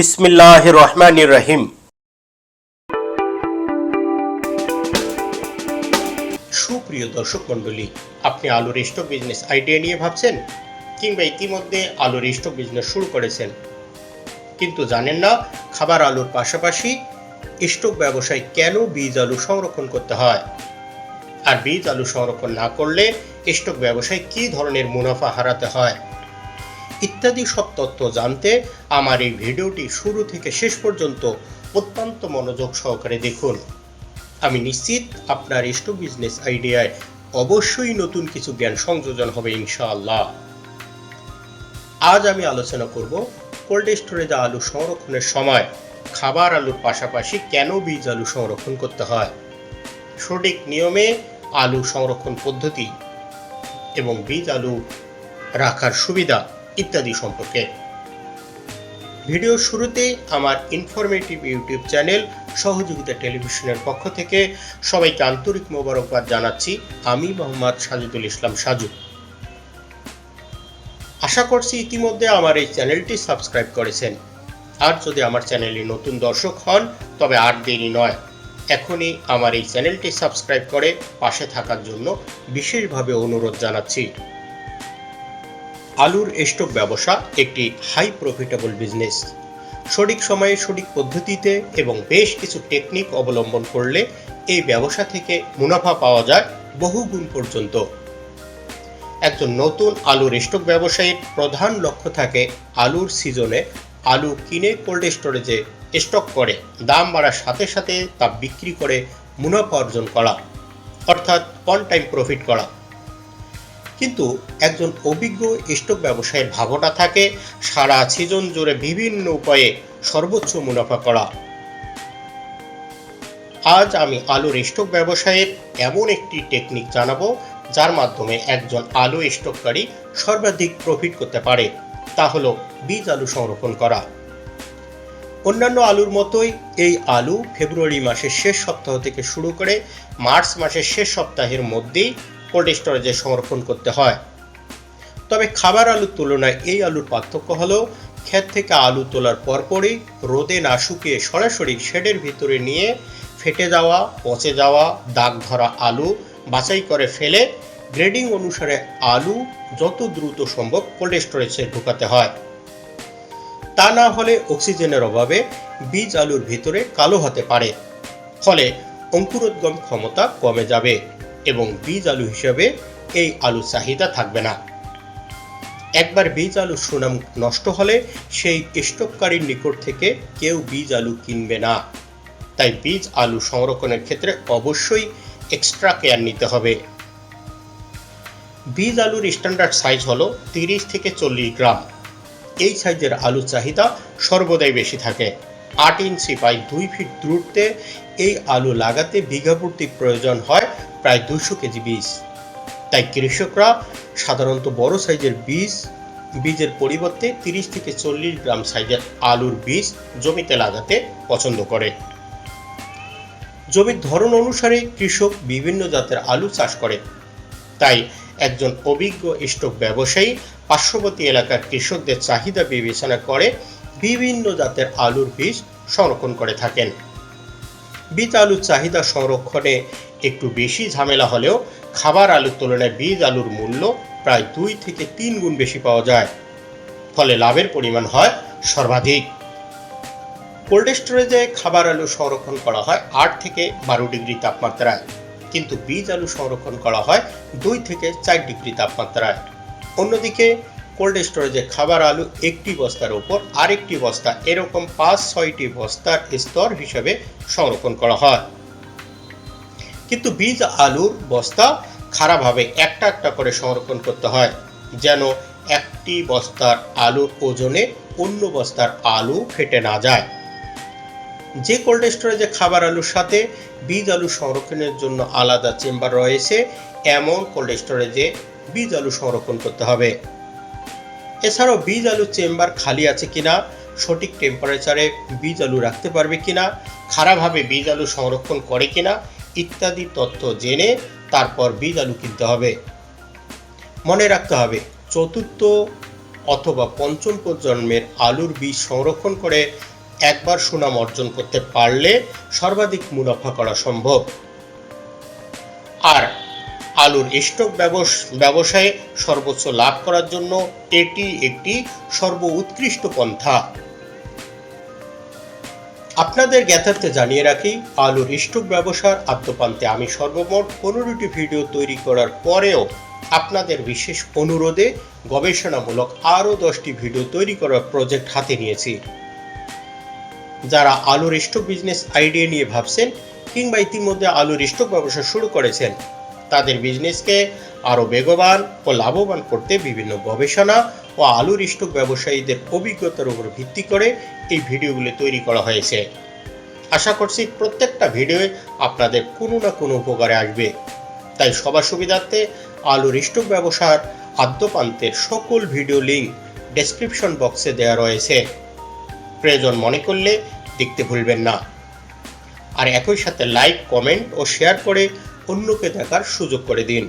বিসমিল্লাহ রহমান রহিম সুপ্রিয় দর্শক মণ্ডলী, আপনি আলুর স্টক বিজনেস আইডিয়া নিয়ে ভাবছেন কিংবা ইতিমধ্যে আলুর স্টক বিজনেস শুরু করেছেন। কিন্তু জানেন না খাবার আলুর পাশাপাশি স্টক ব্যবসায় কেন বীজ আলু সংরক্ষণ করতে হয়? আর বীজ আলু সংরক্ষণ না করলে স্টক ব্যবসায় কী ধরনের মুনাফা হারাতে হয়? ইত্যাদি সব তথ্য জানতে আমার এই ভিডিওটি শুরু থেকে শেষ পর্যন্ত অত্যন্ত মনোযোগ সহকারে দেখুন। আমি নিশ্চিত আপনার স্টক বিজনেস আইডিয়ায় অবশ্যই নতুন কিছু জ্ঞান সংযোজন হবে ইনশাআল্লাহ। আজ আমি আলোচনা করব কোল্ড স্টোরেজে আলু সংরক্ষণের সময় খাবার আলুর পাশাপাশি কেন বীজ আলু সংরক্ষণ করতে হয়? সঠিক নিয়মে আলু সংরক্ষণ পদ্ধতি এবং বীজ আলু রাখার সুবিধা ইত্যাদি সম্পর্কে। ভিডিওর শুরুতে আমার ইনফরমেটিভ ইউটিউব চ্যানেল সহযোগিতা টেলিভিশনের পক্ষ থেকে সবাইকে আন্তরিক মোবারকবাদ জানাচ্ছি, আমি মোহাম্মদ সাজিদুল ইসলাম সাজু। আশা করছি ইতিমধ্যে আমার এই চ্যানেলটি সাবস্ক্রাইব করেছেন। আর যদি আমার চ্যানেলে নতুন দর্শক হন, তবে আর দেরি নয়। এখনই আমার এই চ্যানেলটি সাবস্ক্রাইব করে পাশে থাকার জন্য বিশেষভাবে অনুরোধ জানাচ্ছি। আলুর স্টক ব্যবসা একটি হাই প্রফিটেবল বিজনেস সঠিক সময়ে সঠিক পদ্ধতিতে এবং বেশ কিছু টেকনিক অবলম্বন করলে এই ব্যবসা থেকে মুনাফা পাওয়া যায় বহু গুণ পর্যন্ত। একজন নতুন আলুর স্টক ব্যবসায়ীর প্রধান লক্ষ্য থাকে আলুর সিজনে আলু কিনে কোল্ড স্টোরেজে স্টক করে, দাম বাড়ার সাথে সাথে তা বিক্রি করে মুনাফা অর্জন করা, অর্থাৎ অন টাইম প্রফিট করা। কিন্তু একজন অভিজ্ঞ স্টক ব্যবসায়ের ভাবনা থাকে, সারা সিজন জুড়ে বিভিন্ন উপায়ে সর্বোচ্চ মুনাফা করা। আজ আমি আলুর স্টক ব্যবসায়ের এমন একটি টেকনিক জানাব, যার মাধ্যমে একজন আলু স্টককারী সর্বাধিক প্রফিট করতে পারে, তা হলো বীজ আলু সংরক্ষণ করা। অন্যান্য আলুর মতোই এই আলু ফেব্রুয়ারি মাসের শেষ সপ্তাহ থেকে শুরু করে মার্চ মাসের শেষ সপ্তাহের মধ্যেই কোল্ড স্টোরেজে সংরক্ষণ করতে হয়। তবে খাবার আলুর তুলনায় এই আলুর পার্থক্য হলো, ক্ষেত থেকে আলু তোলার পরপরই রোদে না শুকিয়ে সরাসরি শেডের ভিতরে নিয়ে ফেটে যাওয়া, পচে যাওয়া, দাগ ধরা আলু বাছাই করে ফেলে গ্রেডিং অনুসারে আলু যত দ্রুত সম্ভব কোল্ড স্টোরেজে ঢুকাতে হয়। তা না হলে অক্সিজেনের অভাবে বীজ আলুর ভিতরে কালো হতে পারে। ফলে অঙ্কুরোদ্গম ক্ষমতা কমে যাবে। এবং বীজ আলু হিসেবে এই আলু চাহিদা থাকবে না। একবার বীজ আলু সুনাম নষ্ট হলে সেই স্টককারীর নিকট থেকে কেউ বীজ আলু কিনবে না। তাই বীজ আলু সংরক্ষণের ক্ষেত্রে অবশ্যই এক্সট্রা কেয়ার নিতে হবে। বীজ আলুর স্ট্যান্ডার্ড সাইজ হলো তিরিশ থেকে চল্লিশ গ্রাম। এই সাইজের আলু চাহিদা সর্বদাই বেশি থাকে। আট ইঞ্চি বাই দুই ফিট দূরত্বে এই আলু লাগাতে বিঘা প্রতি প্রয়োজন হয় প্রায় দুশো কেজি বীজ। তাই কৃষকরা সাধারণত বড় সাইজের বীজ, বীজের পরিবর্তে তিরিশ থেকে চল্লিশ গ্রাম সাইজের আলুর বীজ জমিতে লাগাতে পছন্দ করে। জমির ধরন অনুসারে কৃষক বিভিন্ন জাতের আলু চাষ করে। তাই একজন অভিজ্ঞ স্টক ব্যবসায়ী পার্শ্ববর্তী এলাকার কৃষকদের চাহিদা বিবেচনা করে বিভিন্ন জাতের আলুর বীজ সংরক্ষণ করে থাকেন। বীজ আলুর চাহিদা সংরক্ষণে একটু বেশি ঝামেলা হলেও খাবার আলুর তুলনায় বীজ আলুর মূল্য প্রায় দুই থেকে তিন গুণ বেশি পাওয়া যায়। ফলে লাভের পরিমাণ হয় সর্বাধিক। কোল্ড স্টোরেজে খাবার আলু সংরক্ষণ করা হয় আট থেকে বারো ডিগ্রি তাপমাত্রায়, কিন্তু বীজ আলু সংরক্ষণ করা হয় দুই থেকে চার ডিগ্রি তাপমাত্রায়। অন্যদিকে কোল্ড স্টোরেজে খাবার আলু একটি বস্তার ওপর আরেকটি বস্তা এরকম পাঁচ ছয়টি বস্তার স্তর হিসেবে সংরক্ষণ করা হয়। কিন্তু বীজ, আলুর বস্তা খারাপভাবে একটা একটা করে সংরক্ষণ করতে হয়। যেন একটি বস্তার আলুর ওজনে অন্য বস্তার আলু ফেটে না যায়। যে কোল্ড স্টোরেজে খাবার আলুর সাথে বীজ আলু সংরক্ষণের জন্য আলাদা চেম্বার রয়েছে, এমন কোল্ড স্টোরেজে বীজ আলু সংরক্ষণ করতে হবে। এছাড়াও বীজ আলু চেম্বার খালি আছে কিনা, সঠিক টেম্পারেচারে বীজ আলু রাখতে পারবে কিনা খারাপভাবে বীজ আলু সংরক্ষণ করে কিনা ইত্যাদি তথ্য জেনে তারপর বীজ আলু কিনতে হবে। মনে রাখতে হবে, চতুর্থ অথবা পঞ্চম প্রজন্মের আলুর বীজ সংরক্ষণ করে একবার সুনাম অর্জন করতে পারলে সর্বাধিক মুনাফা করা সম্ভব। আর আলুর স্টক ব্যবস- ব্যবসায়ে সর্বোচ্চ লাভ করার জন্য এটি একটি সর্ব উৎকৃষ্ট পন্থা। আপনাদের জ্ঞাতার্থে জানিয়ে রাখি, আলুর স্টক ব্যবসার আত্মপান্তে আমি সর্বমোট পনেরোটি ভিডিও তৈরি করার পরেও আপনাদের বিশেষ অনুরোধে গবেষণামূলক আরও দশটি ভিডিও তৈরি করার প্রজেক্ট হাতে নিয়েছি। যারা আলুর স্টক বিজনেস আইডিয়া নিয়ে ভাবছেন কিংবা ইতিমধ্যে আলুর স্টক ব্যবসা শুরু করেছেন, তাদের বিজনেসকে আরও বেগবান ও লাভবান করতে বিভিন্ন গবেষণা ও আলুর স্টক ব্যবসায়ীদের অভিজ্ঞতার উপর ভিত্তি করে এই ভিডিওগুলি তৈরি করা হয়েছে। আশা করছি প্রত্যেকটা ভিডিওয়ে আপনাদের কোনো না কোনো উপকারে আসবে। তাই সবার সুবিধার্থে আলুর স্টক ব্যবসার আদ্যপান্তের সকল ভিডিও লিঙ্ক ডেসক্রিপশন বক্সে দেওয়া রয়েছে। প্রয়োজন মনে করলে দেখতে ভুলবেন না। আর একই সাথে লাইক, কমেন্ট ও শেয়ার করে অন্যকে দেখার সুযোগ করে দিন।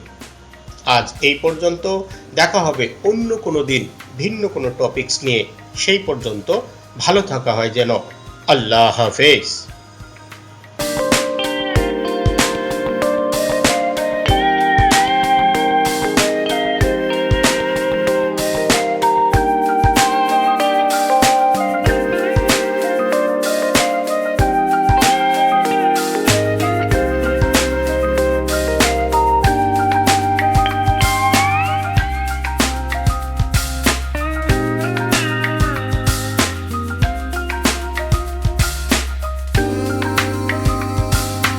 আজ এই পর্যন্ত। দেখা হবে অন্য কোনো দিন ভিন্ন কোনো টপিকস নিয়ে। সেই পর্যন্ত ভালো থাকা হয় যেন। আল্লাহ হাফেজ।